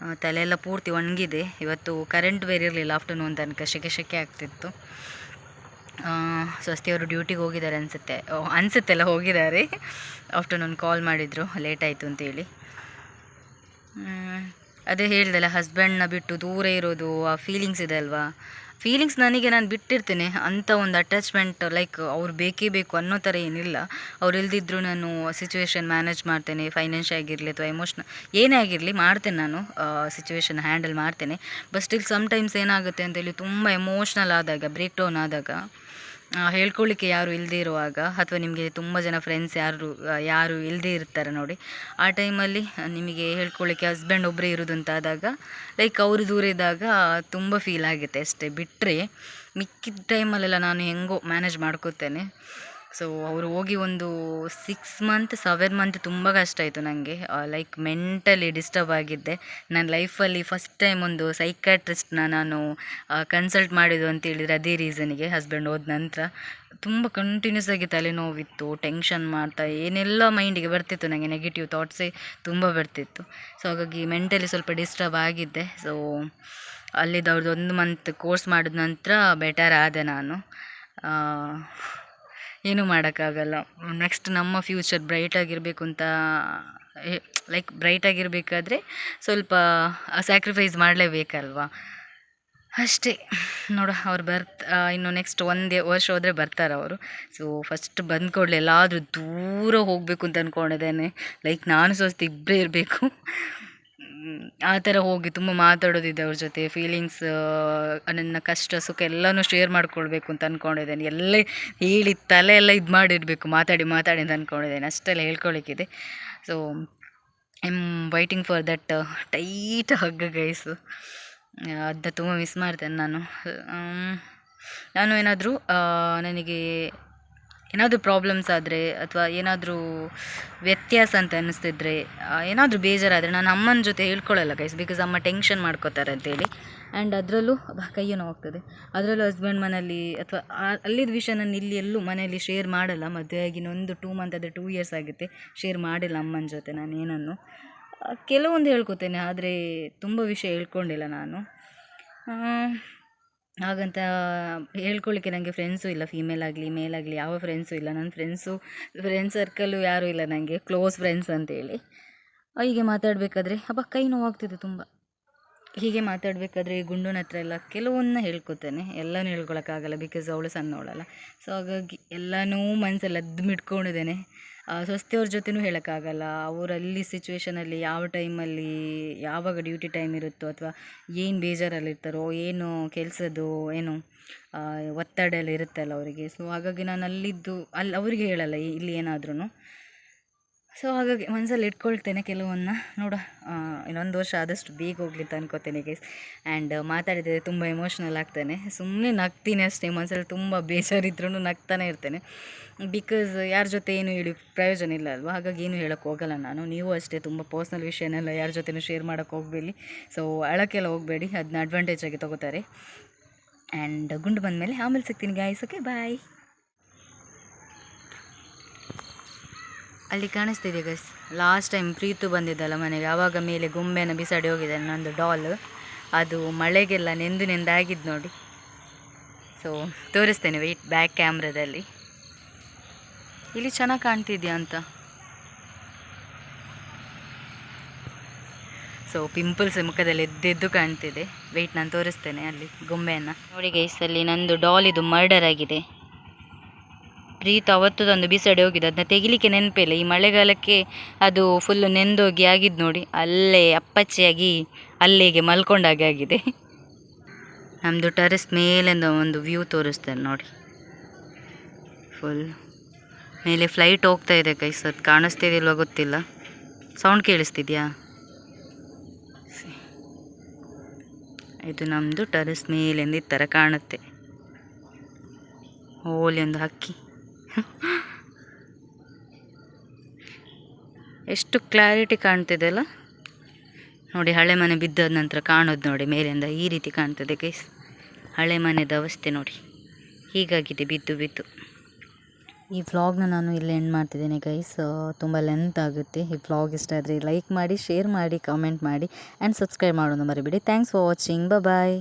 ಆ, ತಲೆ ಎಲ್ಲ ಪೂರ್ತಿ ಒಣಗಿದೆ. ಇವತ್ತು ಕರೆಂಟ್ ಬೇರೆ ಇರಲಿಲ್ಲ ಆಫ್ಟರ್ನೂನ್ ತನಕ ಶೆಕೆ ಶೆಕೆ ಆಗ್ತಿತ್ತು. ಸ್ವಸ್ತಿಯವರು ಡ್ಯೂಟಿಗೆ ಹೋಗಿದ್ದಾರೆ ಅನಿಸುತ್ತೆ. ಅನಿಸುತ್ತೆಲ್ಲ ಹೋಗಿದ್ದಾರೆ. ಆಫ್ಟರ್ನೂನ್ ಕಾಲ್ ಮಾಡಿದರು ಲೇಟ್ ಆಯಿತು ಅಂತೇಳಿ. ಅದೇ ಹೇಳ್ದಲ್ಲ ಹಸ್ಬೆಂಡ್ನ ಬಿಟ್ಟು ದೂರ ಇರೋದು, ಆ ಫೀಲಿಂಗ್ಸ್ ಇದೆ ಅಲ್ವಾ? ಫೀಲಿಂಗ್ಸ್ ನನಗೆ ನಾನು ಬಿಟ್ಟಿರ್ತೇನೆ. ಅಂಥ ಒಂದು ಅಟ್ಯಾಚ್ಮೆಂಟ್ ಲೈಕ್ ಅವ್ರು ಬೇಕೇ ಬೇಕು ಅನ್ನೋ ಥರ ಏನಿಲ್ಲ. ಅವ್ರು ಇಲ್ದಿದ್ರು ನಾನು ಸಿಚುವೇಶನ್ ಮ್ಯಾನೇಜ್ ಮಾಡ್ತೇನೆ. ಫೈನಾನ್ಷಿಯಲ್ ಆಗಿರಲಿ ಅಥವಾ ಎಮೋಷ್ನಲ್ ಏನೇ ಆಗಿರಲಿ ಮಾಡ್ತೇನೆ ನಾನು ಸಿಚುವೇಶನ್ ಹ್ಯಾಂಡಲ್ ಮಾಡ್ತೇನೆ. ಬಟ್ ಸ್ಟಿಲ್ ಸಮ್ಟೈಮ್ಸ್ ಏನಾಗುತ್ತೆ ಅಂತೇಳಿ ತುಂಬ ಎಮೋಷ್ನಲ್ ಆದಾಗ ಬ್ರೇಕ್ ಡೌನ್ ಆದಾಗ ಹೇಳ್ಕೊಳ್ಳಿಕ್ಕೆ ಯಾರು ಇಲ್ಲದೇ ಇರುವಾಗ ಅಥವಾ ನಿಮಗೆ ತುಂಬ ಜನ ಫ್ರೆಂಡ್ಸ್ ಯಾರು ಯಾರು ಇಲ್ಲದೇ ಇರ್ತಾರೆ ನೋಡಿ, ಆ ಟೈಮಲ್ಲಿ ನಿಮಗೆ ಹೇಳ್ಕೊಳ್ಳಿಕ್ಕೆ ಹಸ್ಬೆಂಡ್ ಒಬ್ಬರೇ ಇರೋದು ಅಂತ ಆದಾಗ ಲೈಕ್ ಅವರು ದೂರ ಇದ್ದಾಗ ತುಂಬ ಫೀಲ್ ಆಗುತ್ತೆ ಅಷ್ಟೇ. ಬಿಟ್ಟರೆ ಮಿಕ್ಕಿದ ಟೈಮಲ್ಲೆಲ್ಲ ನಾನು ಹೆಂಗೋ ಮ್ಯಾನೇಜ್ ಮಾಡ್ಕೋತೇನೆ. ಸೊ ಅವರು ಹೋಗಿ ಒಂದು ಸಿಕ್ಸ್ ಮಂತ್ ಸೆವೆನ್ ಮಂತ್ ತುಂಬ ಕಷ್ಟ ಆಯಿತು ನನಗೆ ಲೈಕ್ ಮೆಂಟಲಿ ಡಿಸ್ಟರ್ಬ್ ಆಗಿದ್ದೆ. ನನ್ನ ಲೈಫಲ್ಲಿ ಫಸ್ಟ್ ಟೈಮ್ ಒಂದು ಸೈಕಾಟ್ರಿಸ್ಟ್ನ ನಾನು ಕನ್ಸಲ್ಟ್ ಮಾಡಿದ್ದು ಅಂತ ಹೇಳಿದರೆ ಅದೇ ರೀಸನಿಗೆ ಹಸ್ಬೆಂಡ್ ಹೋದ ನಂತರ. ತುಂಬ ಕಂಟಿನ್ಯೂಸ್ ಆಗಿ ತಲೆನೋವಿತ್ತು ಟೆನ್ಷನ್ ಮಾಡ್ತಾ, ಏನೆಲ್ಲ ಮೈಂಡಿಗೆ ಬರ್ತಿತ್ತು ನನಗೆ ನೆಗೆಟಿವ್ ಥಾಟ್ಸೇ ತುಂಬ ಬರ್ತಿತ್ತು. ಸೊ ಹಾಗಾಗಿ ಮೆಂಟಲಿ ಸ್ವಲ್ಪ ಡಿಸ್ಟರ್ಬ್ ಆಗಿದ್ದೆ. ಸೊ ಅಲ್ಲಿದ್ದು ಅವ್ರದ್ದು ಒಂದು ಮಂತ್ ಕೋರ್ಸ್ ಮಾಡಿದ ನಂತರ ಬೆಟರ್ ಆದೆ ನಾನು. ಏನೂ ಮಾಡೋಕ್ಕಾಗಲ್ಲ. ನೆಕ್ಸ್ಟ್ ನಮ್ಮ ಫ್ಯೂಚರ್ ಬ್ರೈಟಾಗಿರಬೇಕು ಅಂತ ಲೈಕ್ ಬ್ರೈಟಾಗಿರಬೇಕಾದ್ರೆ ಸ್ವಲ್ಪ ಸ್ಯಾಕ್ರಿಫೈಸ್ ಮಾಡಲೇಬೇಕಲ್ವಾ? ಅಷ್ಟೇ. ನೋಡೋ, ಅವ್ರು ಬರ್ತ ಇನ್ನು ನೆಕ್ಸ್ಟ್ ಒಂದೇ ವರ್ಷ ಹೋದರೆ ಬರ್ತಾರೆ ಅವರು. ಸೊ ಫಸ್ಟ್ ಬಂದ ಕೂಡಲೇ ಎಲ್ಲಾದರೂ ದೂರ ಹೋಗಬೇಕು ಅಂತ ಅಂದ್ಕೊಂಡಿದ್ದೇನೆ ಲೈಕ್ ನಾನು ಸ್ವಸ್ತಿ ಇಬ್ಬರೇ ಇರಬೇಕು. ಆ ಥರ ಹೋಗಿ ತುಂಬ ಮಾತಾಡೋದಿದೆ ಅವ್ರ ಜೊತೆ ಫೀಲಿಂಗ್ಸ್ ನನ್ನ ಕಷ್ಟ, ಸುಖ ಎಲ್ಲನೂ ಶೇರ್ ಮಾಡ್ಕೊಳ್ಬೇಕು ಅಂತ ಅಂದ್ಕೊಂಡಿದ್ದೇನೆ ಎಲ್ಲ ಹೇಳಿ ತಲೆ ಎಲ್ಲ ಇದು ಮಾಡಿರಬೇಕು, ಮಾತಾಡಿ ಮಾತಾಡಿ ಅಂತ ಅಂದ್ಕೊಂಡಿದ್ದೇನೆ ಅಷ್ಟೆಲ್ಲ ಹೇಳ್ಕೊಳಿಕ್ಕಿದೆ. So I am waiting for that tight hug guys ಅದನ್ನ ತುಂಬ ಮಿಸ್ ಮಾಡ್ತೇನೆ ನಾನು. ನಾನು ಏನಾದರೂ ನನಗೆ ಏನಾದರೂ ಪ್ರಾಬ್ಲಮ್ಸ್ ಆದರೆ ಅಥವಾ ಏನಾದರೂ ವ್ಯತ್ಯಾಸ ಅಂತ ಅನ್ನಿಸ್ತಿದ್ರೆ ಏನಾದರೂ ಬೇಜಾರಾದರೆ ನಾನು ಅಮ್ಮನ ಜೊತೆ ಹೇಳ್ಕೊಳ್ಳಲ್ಲ ಗೈಸ್ ಬಿಕಾಸ್ ಅಮ್ಮ ಟೆನ್ಷನ್ ಮಾಡ್ಕೋತಾರೆ ಅಂತೇಳಿ. ಆ್ಯಂಡ್ ಅದರಲ್ಲೂ ಕೈಯೂ ನೋವಾಗ್ತದೆ. ಅದರಲ್ಲೂ ಹಸ್ಬೆಂಡ್ ಮನೇಲಿ ಅಥವಾ ಅಲ್ಲಿದ್ದ ವಿಷಯ ನಾನು ಇಲ್ಲಿ ಎಲ್ಲೂ ಮನೆಯಲ್ಲಿ ಶೇರ್ ಮಾಡಲ್ಲ. ಮದುವೆಯಾಗಿ ಒಂದು ಟೂ ಮಂತ್ ಆದರೆ ಟೂ ಇಯರ್ಸ್ ಆಗುತ್ತೆ ಶೇರ್ ಮಾಡಿಲ್ಲ ಅಮ್ಮನ ಜೊತೆ ನಾನು ಏನನ್ನು. ಕೆಲವೊಂದು ಹೇಳ್ಕೊತೇನೆ, ಆದರೆ ತುಂಬ ವಿಷಯ ಹೇಳ್ಕೊಂಡಿಲ್ಲ ನಾನು. ಹಾಗಂತ ಹೇಳ್ಕೊಳ್ಳಿಕ್ಕೆ ನನಗೆ ಫ್ರೆಂಡ್ಸು ಇಲ್ಲ ಫೀಮೇಲ್ ಆಗಲಿ ಮೇಲ್ ಆಗಲಿ, ಯಾವ ಫ್ರೆಂಡ್ಸು ಇಲ್ಲ. ನನ್ನ ಫ್ರೆಂಡ್ಸು ಫ್ರೆಂಡ್ ಸರ್ಕಲ್ಲು ಯಾರೂ ಇಲ್ಲ ನನಗೆ ಕ್ಲೋಸ್ ಫ್ರೆಂಡ್ಸ್ ಅಂತೇಳಿ. ಹೀಗೆ ಮಾತಾಡಬೇಕಾದ್ರೆ ಅಬ್ಬ ಕೈ ನೋವಾಗ್ತಿದೆ ತುಂಬ. ಹೀಗೆ ಮಾತಾಡಬೇಕಾದ್ರೆ ಗುಂಡನ ಹತ್ರ ಎಲ್ಲ ಕೆಲವನ್ನ ಹೇಳ್ಕೊತೇನೆ. ಎಲ್ಲನೂ ಹೇಳ್ಕೊಳಕ್ಕಾಗಲ್ಲ ಬಿಕಾಸ್ ಅವಳು ಸಣ್ಣವಳಲ್ಲ. ಸೊ ಹಾಗಾಗಿ ಎಲ್ಲನೂ ಮನಸ್ಸಲ್ಲಿ ಅದ್ಮಿಟ್ಕೊಂಡಿದ್ದೇನೆ. ಸ್ವಸ್ತಿಯವ್ರ ಜೊತೆನೂ ಹೇಳೋಕ್ಕಾಗಲ್ಲ. ಅವರಲ್ಲಿ ಸಿಚುವೇಷನಲ್ಲಿ ಯಾವ ಟೈಮಲ್ಲಿ ಯಾವಾಗ ಡ್ಯೂಟಿ ಟೈಮ್ ಇರುತ್ತೋ ಅಥವಾ ಏನು ಬೇಜಾರಲ್ಲಿರ್ತಾರೋ, ಏನು ಕೆಲಸದ್ದು, ಏನು ಒತ್ತಡ ಎಲ್ಲ ಇರುತ್ತಲ್ಲ ಅವರಿಗೆ. ಸೊ ಹಾಗಾಗಿ ನಾನು ಅಲ್ಲಿದ್ದು ಅಲ್ಲಿ ಅವರಿಗೆ ಹೇಳಲ್ಲ, ಇಲ್ಲಿ ಏನಾದ್ರೂ ಸೊ ಹಾಗಾಗಿ ಮನಸ್ಸಲ್ಲಿ ಇಟ್ಕೊಳ್ತೇನೆ ಕೆಲವನ್ನ. ನೋಡ ಇನ್ನೊಂದು ವರ್ಷ ಆದಷ್ಟು ಬೇಗ ಹೋಗ್ಲಿ ಅಂತ ಅನ್ಕೋತೇನೆ ಗೈಸ್ ಆ್ಯಂಡ್ ಮಾತಾಡಿದರೆ ತುಂಬ ಎಮೋಷ್ನಲ್ ಆಗ್ತೇನೆ. ಸುಮ್ಮನೆ ನಗ್ತೀನಿ ಅಷ್ಟೇ ಮನಸ್ಸಲ್ಲಿ ತುಂಬ ಬೇಜಾರಿದ್ರೂ ನಗ್ತಾನೆ ಇರ್ತೇನೆ. ಬಿಕಾಸ್ ಯಾರ ಜೊತೆ ಏನು ಹೇಳಿ ಪ್ರಯೋಜನ ಇಲ್ಲ ಅಲ್ವಾ? ಹಾಗಾಗಿ ಏನು ಹೇಳೋಕ್ಕೆ ಹೋಗಲ್ಲ ನಾನು. ನೀವು ಅಷ್ಟೇ ತುಂಬ ಪರ್ಸ್ನಲ್ ವಿಷಯನೆಲ್ಲ ಯಾರ ಜೊತೆನೂ ಶೇರ್ ಮಾಡೋಕ್ಕೆ ಹೋಗ್ಬೇಡಿ. ಸೊ ಅಳಕ್ಕೆಲ್ಲ ಹೋಗಬೇಡಿ. ಅದನ್ನ ಅಡ್ವಾಂಟೇಜ್ ಆಗಿ ತೊಗೋತಾರೆ. ಆ್ಯಂಡ್ ಗುಂಡು ಬಂದಮೇಲೆ ಆಮೇಲೆ ಸಿಗ್ತೀನಿ ಗಾಯ್ಸ್ ಓಕೆ ಬಾಯ್ ಅಲ್ಲಿ ಕಾಣಿಸ್ತಿದೆ ಗೈಸ್ ಲಾಸ್ಟ್ ಟೈಮ್ ಪ್ರೀತು ಬಂದಿದ್ದಲ್ಲ ಮನೆಗೆ. ಆವಾಗ ಮೇಲೆ ಗೊಂಬೆನ ಬಿಸಾಡಿ ಹೋಗಿದೆ ನಂದು ಡಾಲ್ ಅದು ಮಳೆಗೆಲ್ಲ ನೆಂದು ನೆಂದಾಗಿದ್ದು ನೋಡಿ. ಸೊ ತೋರಿಸ್ತೇನೆ ವೆಯ್ಟ್ ಬ್ಯಾಕ್ ಕ್ಯಾಮ್ರಾದಲ್ಲಿ ಇಲ್ಲಿ ಚೆನ್ನಾಗಿ ಕಾಣ್ತಿದ್ಯಾ ಅಂತ. ಸೊ ಪಿಂಪಲ್ಸ್ ಮುಖದಲ್ಲಿ ಎದ್ದೆದ್ದು ಕಾಣ್ತಿದೆ. ವೆಯ್ಟ್ ನಾನು ತೋರಿಸ್ತೇನೆ ಅಲ್ಲಿ ಗೊಂಬೆಯನ್ನು ನೋಡಿ ಗೈಸ್ ಅಲ್ಲಿ ನಂದು ಡಾಲ್ ಇದು ಮರ್ಡರ್ ಆಗಿದೆ. ಪ್ರೀತ್ ಅವತ್ತದೊಂದು ಬಿಸಾಡಿ ಹೋಗಿದ್ದು, ಅದನ್ನ ತೆಗಿಲಿಕ್ಕೆ ನೆನಪಿಲ್ಲ ಈ ಮಳೆಗಾಲಕ್ಕೆ ಅದು ಫುಲ್ಲು ನೆಂದೋಗಿ ಆಗಿದ್ದು ನೋಡಿ, ಅಲ್ಲೇ ಅಪ್ಪಚ್ಚಿಯಾಗಿ ಅಲ್ಲಿಗೆ ಮಲ್ಕೊಂಡಾಗೆ ಆಗಿದೆ. ನಮ್ಮದು ಟೆರೆಸ್ ಮೇಲಿಂದ ಒಂದು ವ್ಯೂ ತೋರಿಸ್ತಾರೆ ನೋಡಿ. ಫುಲ್ ಮೇಲೆ ಫ್ಲೈಟ್ ಹೋಗ್ತಾ ಇದೆ ಕೈಸ್ ಅದು ಕಾಣಿಸ್ತಿದಿಲ್ವ ಗೊತ್ತಿಲ್ಲ. ಸೌಂಡ್ ಕೇಳಿಸ್ತಿದ್ಯಾ? ಇದು ನಮ್ಮದು ಟೆರೆಸ್ ಮೇಲಿಂದ ಈ ಥರ ಕಾಣುತ್ತೆ. ಹೋಲಿ ಒಂದು ಹಕ್ಕಿ. ಎಷ್ಟು ಕ್ಲಾರಿಟಿ ಕಾಣ್ತಿದೆ ಅಲ್ಲ? ನೋಡಿ, ಹಳೆ ಮನೆ ಬಿದ್ದಾದ ನಂತರ ಕಾಣೋದು ನೋಡಿ, ಮೇಲಿಂದ ಈ ರೀತಿ ಕಾಣ್ತದೆ ಗೈಸ್ ಹಳೆ ಮನೆದ ಅವಸ್ಥೆ ನೋಡಿ. ಹೀಗಾಗಿದೆ, ಬಿದ್ದು ಬಿದ್ದು. ಈ ವ್ಲಾಗ್ನ ನಾನು ಇಲ್ಲಿ ಎಂಡ್ ಮಾಡ್ತಿದ್ದೇನೆ ಗೈಸ್ ತುಂಬ ಲೆಂತ್ ಆಗುತ್ತೆ. ಈ ವ್ಲಾಗ್ ಇಷ್ಟ ಆದರೆ ಲೈಕ್ ಮಾಡಿ ಶೇರ್ ಮಾಡಿ ಕಮೆಂಟ್ ಮಾಡಿ ಆ್ಯಂಡ್ ಸಬ್ಸ್ಕ್ರೈಬ್ ಮಾಡೋದು ಮರಿಬೇಡಿ. Thanks for watching bye